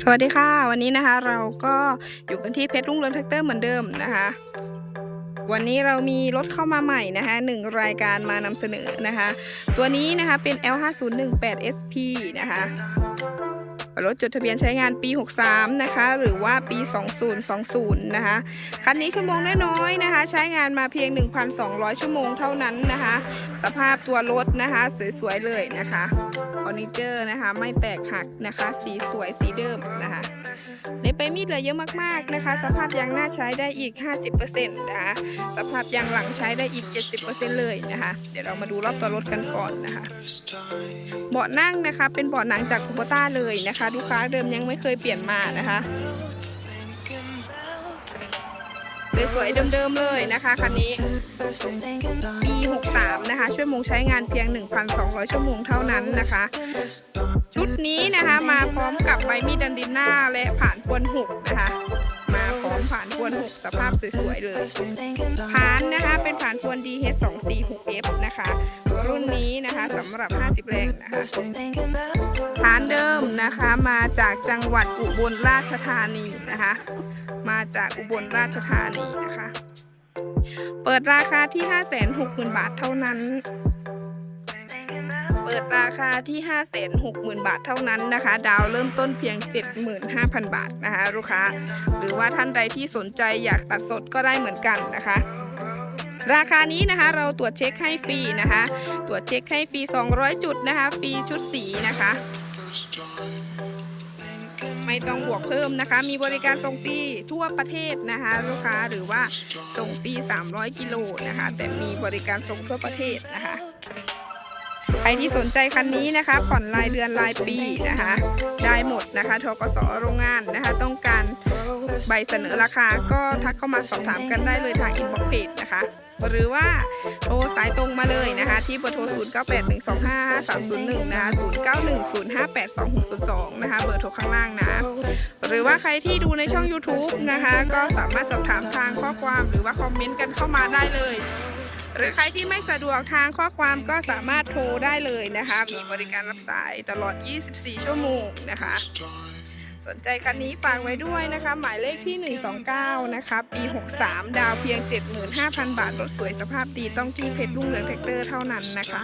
สวัสดีค่ะ วันนี้นะคะเราก็อยู่กันที่เพชรรุ่งเรืองแท็กเตอร์เหมือนเดิมนะคะ วันนี้เรามีรถเข้ามาใหม่นะคะหนึ่งรายการมานำเสนอนะคะ ตัวนี้นะคะเป็น L5018SP นะคะรถจดทะเบียนใช้งานปี 63 นะคะ หรือว่าปี 2020 นะคะ คันนี้ชั่วโมงน้อยๆนะคะ ใช้งานมาเพียง 1,200 ชั่วโมงเท่านั้นนะคะ สภาพตัวรถนะคะ สวยๆเลยนะคะ อร์นิเจอร์นะคะ ไม่แตกหักนะคะ สีสวยสีเดิมนะคะในไปมีดเหลือเยอะมากๆนะคะ สภาพยางหน้าใช้ได้อีก 50%นะคะสภาพยางหลังใช้ได้อีก 70%เลยนะคะ เดี๋ยวเรามาดูรอบตัวรถกันก่อนนะคะ เบาะนั่งนะคะเป็นเบาะหนังจากคูโบต้าเลยนะคะลูกค้าเดิมยังไม่เคยเปลี่ยนมานะคะ สวยๆเดิมๆเลยนะคะคันนี้ปี63 นะคะชั่วโมงใช้งานเพียง 1,200 ชั่วโมงเท่านั้นนะคะ ชุดนี้นะคะมาพร้อมกับใบมีดดันดินหน้าและผ่านพวนหุกนะคะ พวนหุกสภาพสวยๆเลยผ่านนะคะเป็นผ่านพวน DH246F นะคะ รุ่นนี้นะคะสำหรับ 50 แรงนะคะผ่านเดิมนะคะมาจากจังหวัดอุบลราชธานีนะคะ มาจากอุบลราชธานีนะคะ เปิดราคาที่ 560,000 บาทเท่านั้นเปิดราคาที่ 560,000 บาทเท่านั้นนะคะ ดาวเริ่มต้นเพียง 75,000 บาทนะคะ ลูกค้า หรือว่าท่านใดที่สนใจอยากตัดสดก็ได้เหมือนกันนะคะราคานี้นะคะเราตรวจเช็คให้ฟรีนะคะ ตรวจเช็คให้ฟรี 200 จุดนะคะ ฟรีชุดสีนะคะ ไม่ต้องบวกเพิ่มนะคะ มีบริการส่งฟรีทั่วประเทศนะคะ ลูกค้าหรือว่าส่งฟรี 300 กิโลนะคะ แต่มีบริการส่งทั่วประเทศนะคะ ใครที่สนใจคันนี้นะคะ ผ่อนรายเดือนรายปีนะคะ ได้หมดนะคะทกสโรงงานนะคะ ต้องการใบเสนอราคาก็ทักเข้ามาสอบถามกันได้เลยทางอินบ็อกเพจนะคะหรือว่าโทรสายตรงมาเลยนะคะ ที่เบอร์โทร 0 9 8 1 2 5 5 3 0 1 นะคะ 0 9 1 0 5 8 2 6 0 2 นะคะ เบอร์โทรข้างล่างนะ หรือว่าใครที่ดูในช่อง YouTube นะคะ ก็สามารถสอบถามทางข้อความหรือว่าคอมเมนต์กันเข้ามาได้เลย หรือใครที่ไม่สะดวกทางข้อความก็สามารถโทรได้เลยนะคะ มีบริการรับสายตลอด 24 ชั่วโมงนะคะ สนใจคันนี้ฝากไว้ด้วยนะคะ หมายเลขที่ 129 นะคะ ปี 63 ดาวเพียง 75,000 บาท รถสวยสภาพดีต้องที่เพชรรุ่งเรืองแท็กเตอร์เท่านั้นนะคะ